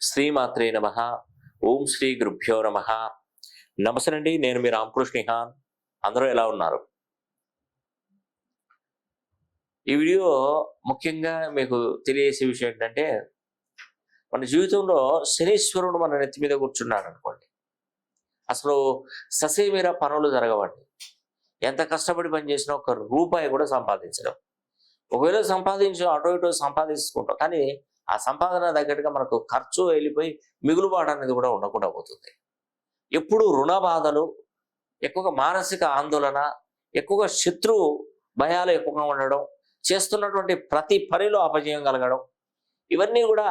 శ్రీమాత్రే నమ. ఓం శ్రీ గురుభ్యో నమ. నమస్తే అండి నేను మీ రామకృష్ణిహాన్ అందరూ ఎలా ఉన్నారు? ఈ వీడియో ముఖ్యంగా మీకు తెలియజేసే విషయం ఏంటంటే మన జీవితంలో శనీశ్వరుడు మన నెత్తి మీద కూర్చున్నాడు అనుకోండి. అసలు ససేమీర పనులు జరగవండి. ఎంత కష్టపడి పని చేసినా ఒక రూపాయి కూడా సంపాదించడం. ఒకవేళ సంపాదించడం అటో ఇటో సంపాదించుకుంటాం కానీ ఆ సంపాదన తగ్గట్టుగా మనకు ఖర్చు వెళ్ళిపోయి మిగులుబాటు అనేది కూడా ఉండకుండా పోతుంది. ఎప్పుడు రుణ బాధలు ఎక్కువగా మానసిక ఆందోళన ఎక్కువగా శత్రువు భయాలు ఎక్కువగా ఉండడం చేస్తున్నటువంటి ప్రతి పనిలో అపజయం కలగడం ఇవన్నీ కూడా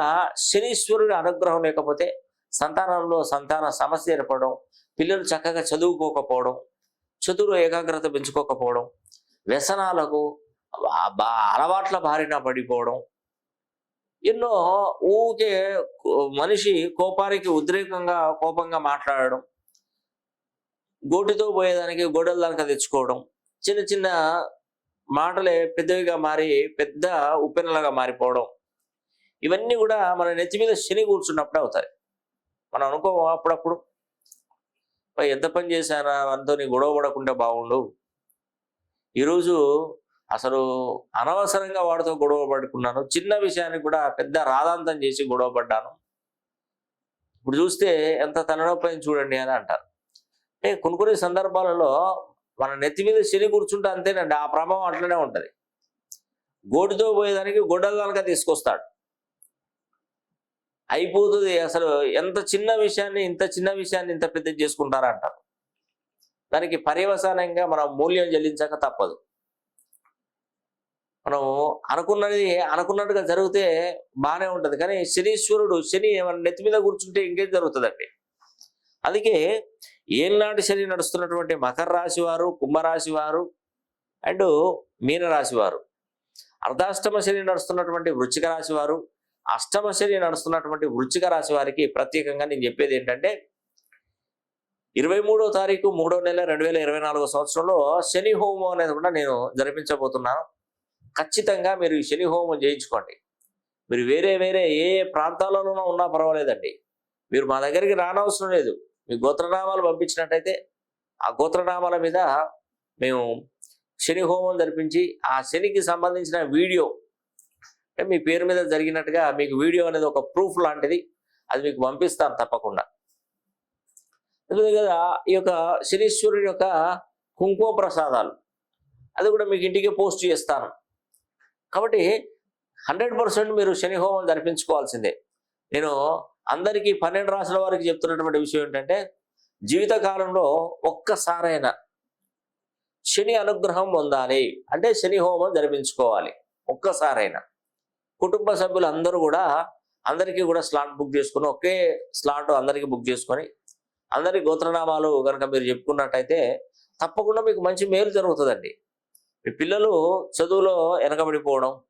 శనీశ్వరుడి అనుగ్రహం లేకపోతే సంతానంలో సంతాన సమస్య ఏర్పడడం పిల్లలు చక్కగా చదువుకోకపోవడం చదువులో ఏకాగ్రత పెంచుకోకపోవడం వ్యసనాలకు బా- అలవాట్ల బారిన పడిపోవడం ఎన్నో ఊకే మనిషి కోపానికి ఉద్రేకంగా కోపంగా మాట్లాడడం గోటితో పోయేదానికి గోడల దానికి తెచ్చుకోవడం చిన్న చిన్న మాటలే పెద్దవిగా మారి పెద్ద ఉప్పెనలుగా మారిపోవడం ఇవన్నీ కూడా మన నెత్తి మీద శని కూర్చున్నప్పుడు అవుతాయి. మనం అనుకో అప్పుడప్పుడు? ఎంత పని చేశానా? అంతో నీ గొడవ పడకుండా బాగుండు ఈరోజు అసలు అనవసరంగా వాడితో గొడవ పడుకున్నాను. చిన్న విషయానికి కూడా పెద్ద రాధాంతం చేసి గొడవ పడ్డాను. ఇప్పుడు చూస్తే ఎంత తలనొప్పి చూడండి అని అంటారు. అంటే కొన్ని కొన్ని సందర్భాలలో మన నెత్తి మీద శని కూర్చుంటే అంతేనండి. ఆ ప్రభావం అట్లనే ఉంటుంది. గోటితో పోయేదానికి గొడ్డల తీసుకొస్తాడు. అయిపోతుంది అసలు ఎంత చిన్న విషయాన్ని ఇంత చిన్న విషయాన్ని ఇంత పెద్ద చేసుకుంటారా అంటారు దానికి పర్యవసానంగా మనం మూల్యం చెల్లించక తప్పదు. మనం అనుకున్నది అనుకున్నట్టుగా జరిగితే బాగానే ఉంటుంది. కానీ శనీశ్వరుడు శని మన నెత్తి మీద కూర్చుంటే ఇంకేం జరుగుతుందండి? అందుకే ఏళ్ళనాటి శని నడుస్తున్నటువంటి మకర రాశి వారు కుంభరాశి వారు అండ్ మీనరాశి వారు. అర్ధాష్టమ శని నడుస్తున్నటువంటి వృచ్చిక రాశి వారు అష్టమ శని నడుస్తున్నటువంటి వృచ్చిక రాశి వారికి ప్రత్యేకంగా నేను చెప్పేది ఏంటంటే ఇరవై మూడో తారీఖు మూడో నెల రెండు వేల ఇరవై నాలుగో సంవత్సరంలో శని హోమం అనేది కూడా నేను జరిపించబోతున్నాను. ఖచ్చితంగా మీరు ఈ శని హోమం చేయించుకోండి. మీరు వేరే వేరే ఏ ఏ ప్రాంతాల్లోనూ ఉన్నా పర్వాలేదండి. మీరు మా దగ్గరికి రానవసరం లేదు. మీ గోత్రనామాలు పంపించినట్టయితే ఆ గోత్రనామాల మీద మేము శని హోమం జరిపించి ఆ శనికి సంబంధించిన వీడియో అంటే మీ పేరు మీద జరిగినట్టుగా మీకు వీడియో అనేది ఒక ప్రూఫ్ లాంటిది అది మీకు పంపిస్తాను తప్పకుండా. అదేవిధంగా ఈ యొక్క శనీశ్వరుడి యొక్క కుంకుమ ప్రసాదాలు అది కూడా మీకు ఇంటికి పోస్ట్ చేస్తాను. కాబట్టి హండ్రెడ్ పర్సెంట్ మీరు శని హోమం జరిపించుకోవాల్సిందే. నేను అందరికీ పన్నెండు రాసుల వారికి చెప్తున్నటువంటి విషయం ఏంటంటే జీవితకాలంలో ఒక్కసారైనా శని అనుగ్రహం పొందాలి. అంటే శని హోమం జరిపించుకోవాలి. ఒక్కసారైనా. కుటుంబ సభ్యులు అందరూ కూడా అందరికీ కూడా స్లాట్ బుక్ చేసుకుని ఒకే స్లాట్ అందరికీ బుక్ చేసుకొని అందరి గోత్రనామాలు కనుక మీరు చెప్పుకున్నట్టయితే తప్పకుండా మీకు మంచి మేలు జరుగుతుందండి. మీ పిల్లలు చదువులో వెనకబడిపోవడం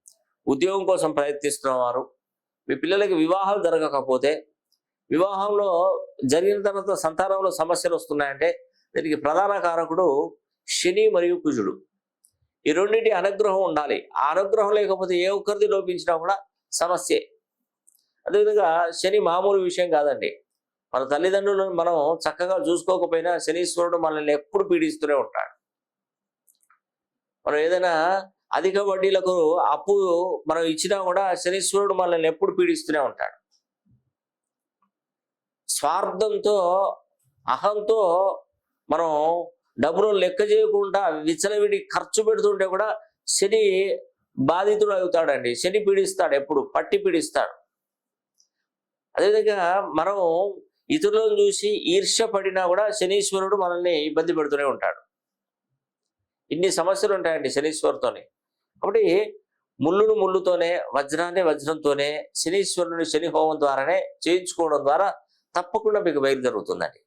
ఉద్యోగం కోసం ప్రయత్నిస్తున్నవారు మీ పిల్లలకి వివాహాలు జరగకపోతే వివాహంలో జరిగిన తర్వాత సంతానంలో సమస్యలు వస్తున్నాయంటే దీనికి ప్రధాన కారకుడు శని మరియు కుజుడు. ఈ రెండింటి అనుగ్రహం ఉండాలి. ఆ అనుగ్రహం లేకపోతే ఏ ఒక్కరిది లోపించినా కూడా సమస్యే. అదేవిధంగా శని మామూలు విషయం కాదండి. మన తల్లిదండ్రులను మనం చక్కగా చూసుకోకపోయినా శనీశ్వరుడు మనల్ని ఎప్పుడు పీడిస్తూనే ఉంటాడు. మనం ఏదైనా అధిక వడ్డీలకు అప్పు మనం ఇచ్చినా కూడా శనీశ్వరుడు మనల్ని ఎప్పుడు పీడిస్తూనే ఉంటాడు. స్వార్థంతో అహంతో మనం డబ్బును లెక్క చేయకుండా విచలవిడి ఖర్చు పెడుతుంటే కూడా శని బాధితుడు అవుతాడండి. శని పీడిస్తాడు ఎప్పుడు పట్టి పీడిస్తాడు. అదేవిధంగా మనం ఇతరులను చూసి ఈర్ష్య పడినా కూడా శనీశ్వరుడు మనల్ని ఇబ్బంది పెడుతూనే ఉంటాడు. ఇన్ని సమస్యలు ఉంటాయండి శనీశ్వరుతోనే. కాబట్టి ముళ్ళును ముళ్ళుతోనే వజ్రాన్ని వజ్రంతోనే శనీశ్వరుని శని హోమం ద్వారానే చేయించుకోవడం ద్వారా తప్పకుండా మీకు బయలు జరుగుతుందండి.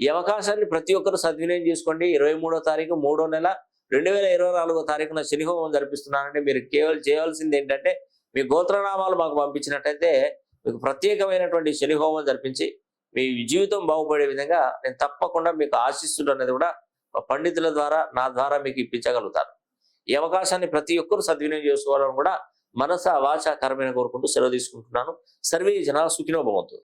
ఈ అవకాశాన్ని ప్రతి ఒక్కరు సద్వినియోగం చేసుకోండి. ఇరవై మూడో తారీఖు మూడో నెల రెండు వేల ఇరవై నాలుగో తారీఖున శని హోమం జరిపిస్తున్నానండి. మీరు కేవలం చేయవలసింది ఏంటంటే మీ గోత్రనామాలు మాకు పంపించినట్టయితే మీకు ప్రత్యేకమైనటువంటి శని హోమం జరిపించి మీ జీవితం బాగుపడే విధంగా నేను తప్పకుండా మీకు ఆశిస్తులు అనేది కూడా పండితుల ద్వారా నా ద్వారా మీకు ఇప్పించగలుగుతాను. ఈ అవకాశాన్ని ప్రతి ఒక్కరు సద్వినియోగం చేసుకోవాలని కూడా మనస వాచ కర్మైన కోరుకుంటూ సెలవు తీసుకుంటున్నాను. సర్వే జనాల సుఖినోభవంతు